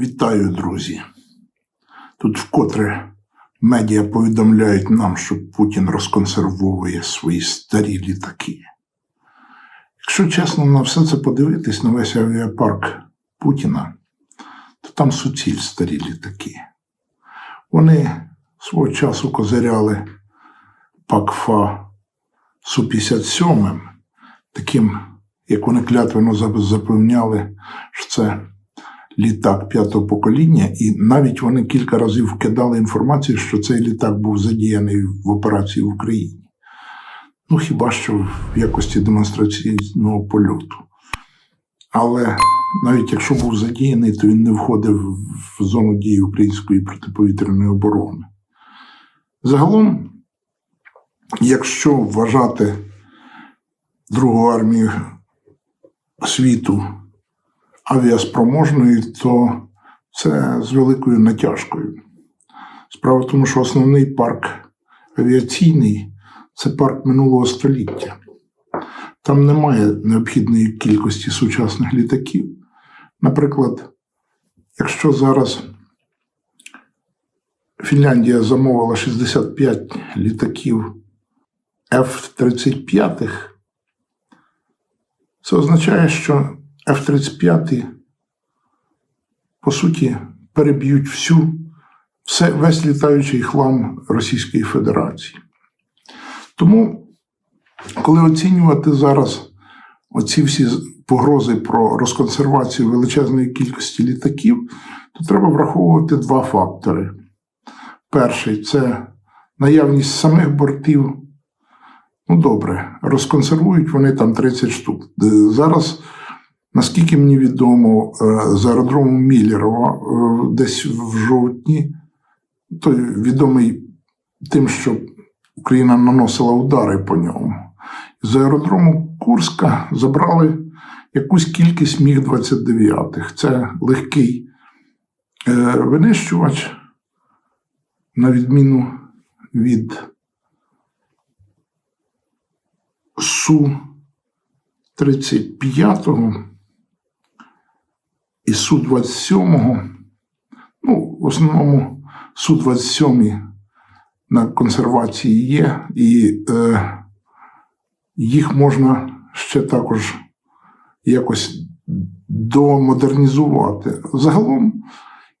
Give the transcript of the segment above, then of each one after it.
Вітаю, друзі. Тут вкотре медіа повідомляють нам, що Путін розконсервовує свої старі літаки. Якщо чесно на все це подивитись, на весь авіапарк Путіна, то там суціль старі літаки. Вони свого часу козиряли ПАКФА Су-57, таким, як вони клятвено запевняли, що це літак п'ятого покоління, і навіть вони кілька разів вкидали інформацію, що цей літак був задіяний в операції в Україні. Ну, хіба що в якості демонстраційного польоту. Але навіть якщо був задіяний, то він не входив в зону дії української протиповітряної оборони. Загалом, якщо вважати Другу армію світу авіаспроможною, то це з великою натяжкою. Справа в тому, що основний парк авіаційний це парк минулого століття. Там немає необхідної кількості сучасних літаків. Наприклад, якщо зараз Фінляндія замовила 65 літаків F-35, це означає, що F-35, по суті, переб'ють всю, все, весь літаючий хлам Російської Федерації. Тому, коли оцінювати зараз оці всі погрози про розконсервацію величезної кількості літаків, то треба враховувати два фактори. Перший це наявність самих бортів. Ну, добре, розконсервують вони там 30 штук. Зараз, наскільки мені відомо, з аеродрому Міллерова десь в жовтні, той відомий тим, що Україна наносила удари по ньому. З аеродрому Курська забрали якусь кількість Міг-29. Це легкий винищувач, на відміну від Су-35 і Су-27, ну, в основному Су-27 на консервації є, і е, їх можна ще також якось домодернізувати. Загалом,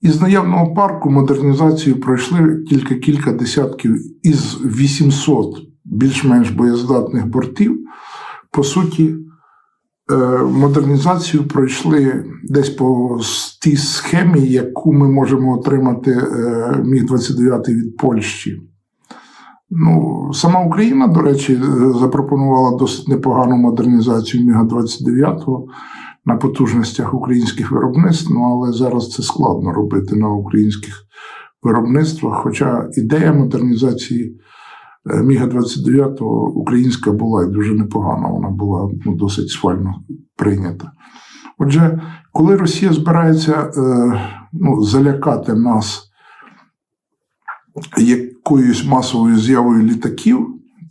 із наявного парку модернізацію пройшли тільки кілька десятків із 800 більш-менш боєздатних бортів. По суті, модернізацію пройшли десь по тій схемі, яку ми можемо отримати Міг-29 від Польщі. Ну, Сама Україна, до речі, запропонувала досить непогану модернізацію Міга-29 на потужностях українських виробництв, ну, але зараз це складно робити на українських виробництвах. Хоча ідея модернізації Міга-29 українська була і дуже непогана, вона була ну, досить схвально прийнята. Отже, коли Росія збирається ну, залякати нас якоюсь масовою з'явою літаків,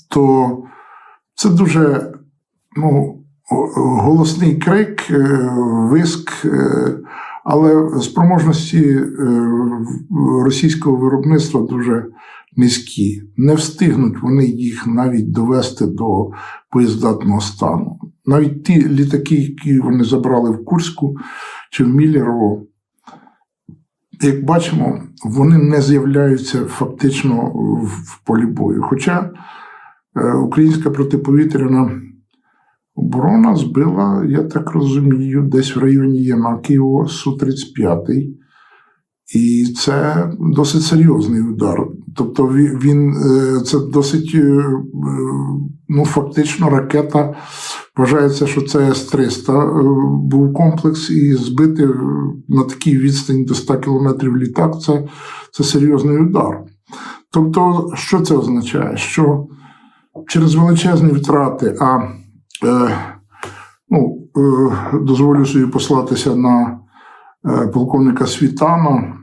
то це дуже ну, голосний крик, виск, але спроможності російського виробництва дуже низькі. Не встигнуть вони їх навіть довести до боєздатного стану. Навіть ті літаки, які вони забрали в Курську чи в Міллерово, як бачимо, вони не з'являються фактично в полі бою. Хоча українська протиповітряна оборона збила, я так розумію, десь в районі Янакієво Су-35. І це досить серйозний удар. Тобто він це досить ну, фактично ракета. Вважається, що це С-300 був комплекс, і збити на такій відстані до 100 кілометрів літак це, це серйозний удар. Тобто, що це означає? Що через величезні втрати, а е, ну, е, дозволю собі послатися на е, полковника Світана,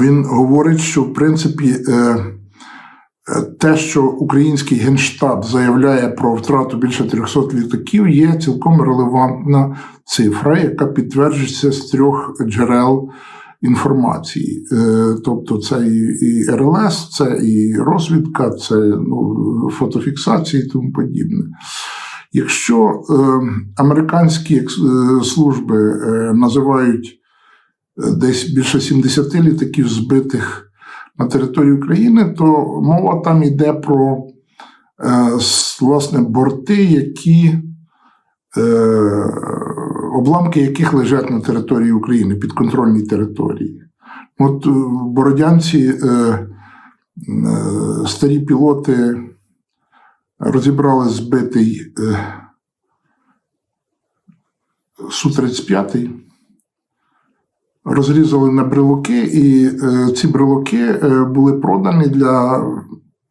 він говорить, що в принципі те, що український генштаб заявляє про втрату більше 300 літаків, є цілком релевантна цифра, яка підтверджується з трьох джерел інформації. Е, Тобто це і, РЛС, це і розвідка, це ну, фотофіксація і тому подібне. Якщо е, американські е, служби е, називають е, десь більше 70 літаків збитих на території України, то мова там йде про е, власне борти, які е, обламки яких лежать на території України, підконтрольній території. От е, Бородянці старі пілоти розібрали збитий е, Су-35, розрізали на брелоки, і е, ці брелоки е, були продані для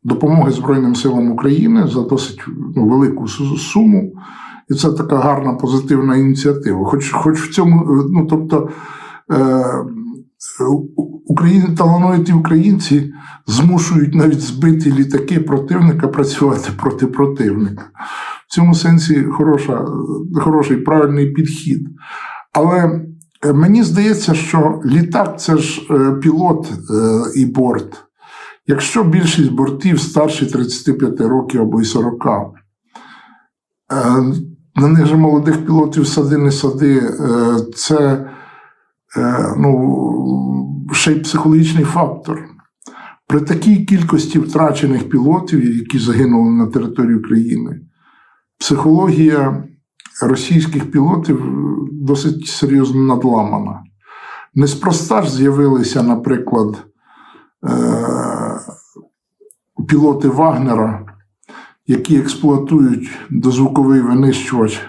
допомоги Збройним силам України за досить ну, велику суму. І це така гарна позитивна ініціатива. Хоч, хоч в цьому, е, ну тобто, Україні, талановиті українці змушують навіть збиті літаки противника працювати проти противника. В цьому сенсі хороша, хороший правильний підхід. Але мені здається, що літак це ж е, пілот е, і борт. Якщо більшість бортів старші 35 років або й 40, е, на них же молодих пілотів сади не сади, е, це е, ну, ще й психологічний фактор. При такій кількості втрачених пілотів, які загинули на території України, психологія російських пілотів досить серйозно надламана. Неспроста ж з'явилися, наприклад, е, пілоти Вагнера, які експлуатують дозвуковий винищувач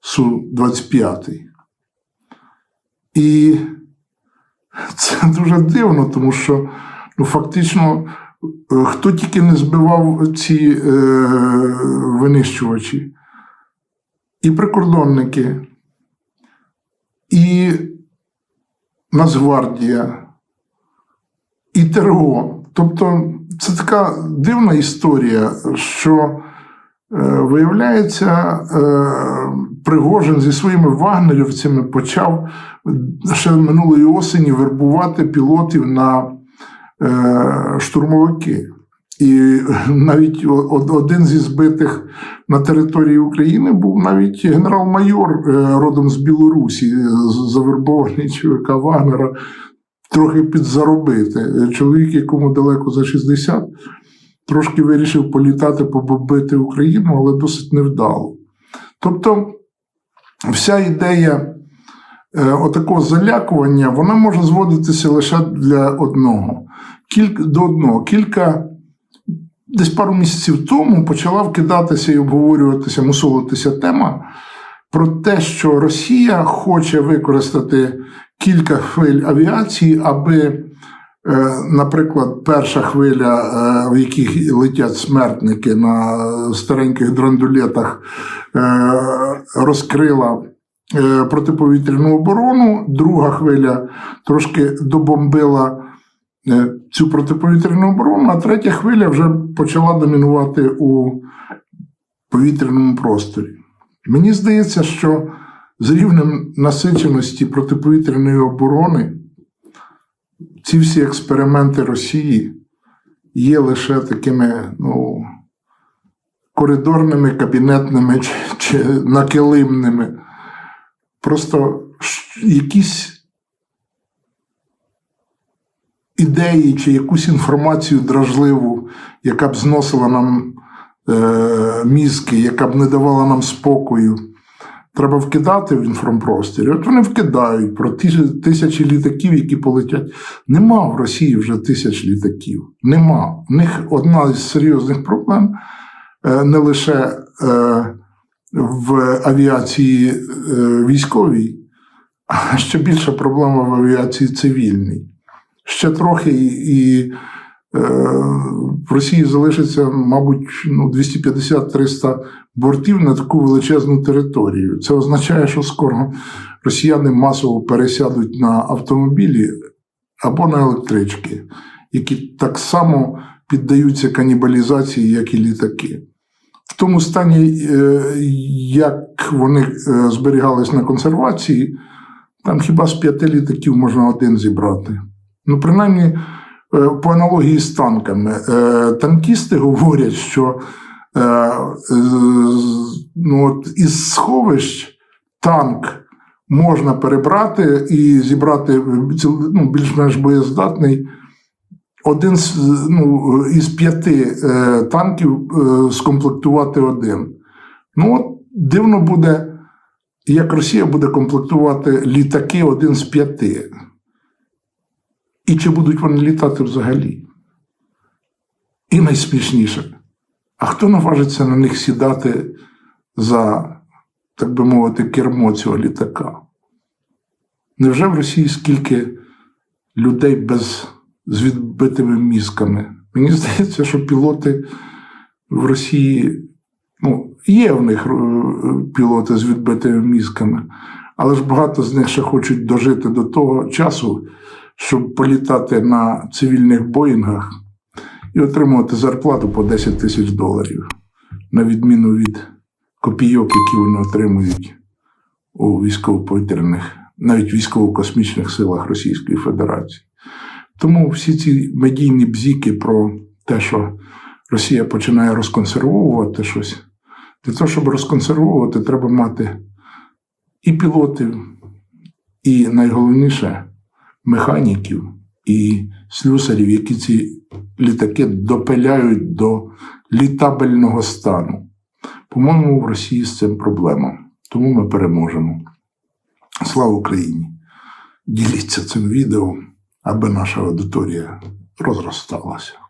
Су-25. І це дуже дивно, тому що ну, фактично е, хто тільки не збивав ці е, винищувачі, і прикордонники, і Нацгвардія, і ТРО. Тобто це така дивна історія, що е, виявляється, е, Пригожин зі своїми вагнерівцями почав ще минулої осені вербувати пілотів на е, штурмовики. І навіть один зі збитих на території України був навіть генерал-майор е, родом з Білорусі, е, завербований ЧВК Вагнера, трохи підзаробити. Чоловік, якому далеко за 60, трошки вирішив політати, побомбити Україну, але досить невдало. Тобто, вся ідея е, отакого залякування, вона може зводитися лише для одного. Кілька, до одного. Кілька десь пару місяців тому почала вкидатися і обговорюватися, мусолитися тема про те, що Росія хоче використати кілька хвиль авіації, аби, е, наприклад, перша хвиля, е, в яких летять смертники на стареньких драндулетах, е, розкрила протиповітряну оборону, друга хвиля трошки добомбила цю протиповітряну оборону, а третя хвиля вже почала домінувати у повітряному просторі. Мені здається, що з рівнем насиченості протиповітряної оборони ці всі експерименти Росії є лише такими ну, коридорними, кабінетними чи, чи накилимними. Просто якісь ідеї чи якусь інформацію дражливу, яка б зносила нам е, мізки, яка б не давала нам спокою. Треба вкидати в інформпростір. От вони вкидають про тисячі літаків, які полетять. Нема в Росії вже тисяч літаків. Нема. В них одна із серйозних проблем е, не лише е, в авіації е, військовій, а ще більша проблема в авіації цивільній. Ще трохи і, е, в Росії залишиться, мабуть, ну, 250-300 бортів на таку величезну територію. Це означає, що скоро росіяни масово пересядуть на автомобілі або на електрички, які так само піддаються канібалізації, як і літаки. В тому стані, е, як вони е, зберігались на консервації, Там хіба з п'яти літаків можна один зібрати. Ну, принаймні, е, по аналогії з танками. Е, Танкісти говорять, що е, ну, от із сховищ танк можна перебрати і зібрати ну, більш-менш боєздатний. Один з, ну, із п'яти е, танків е, скомплектувати один. Ну, от дивно буде, як Росія буде комплектувати літаки один з п'яти. І чи будуть вони літати взагалі? І найсмішніше. А хто наважиться на них сідати за, так би мовити, кермо цього літака? Невже в Росії скільки людей без, з відбитими мізками? Мені здається, що пілоти в Росії, ну, є в них е, пілоти з відбитими мізками, але ж багато з них ще хочуть дожити до того часу, щоб політати на цивільних боїнгах і отримувати зарплату по 10 тисяч доларів, на відміну від копійок, які вони отримують у військово-повітряних, навіть військово-космічних силах Російської Федерації. Тому всі ці медійні бзіки про те, що Росія починає розконсервовувати щось, для того, щоб розконсервовувати, треба мати і пілотів, і найголовніше механіків і слюсарів, які ці літаки допиляють до літабельного стану. По-моєму, в Росії з цим проблема. Тому ми переможемо. Слава Україні! Діліться цим відео, аби наша аудиторія розросталася.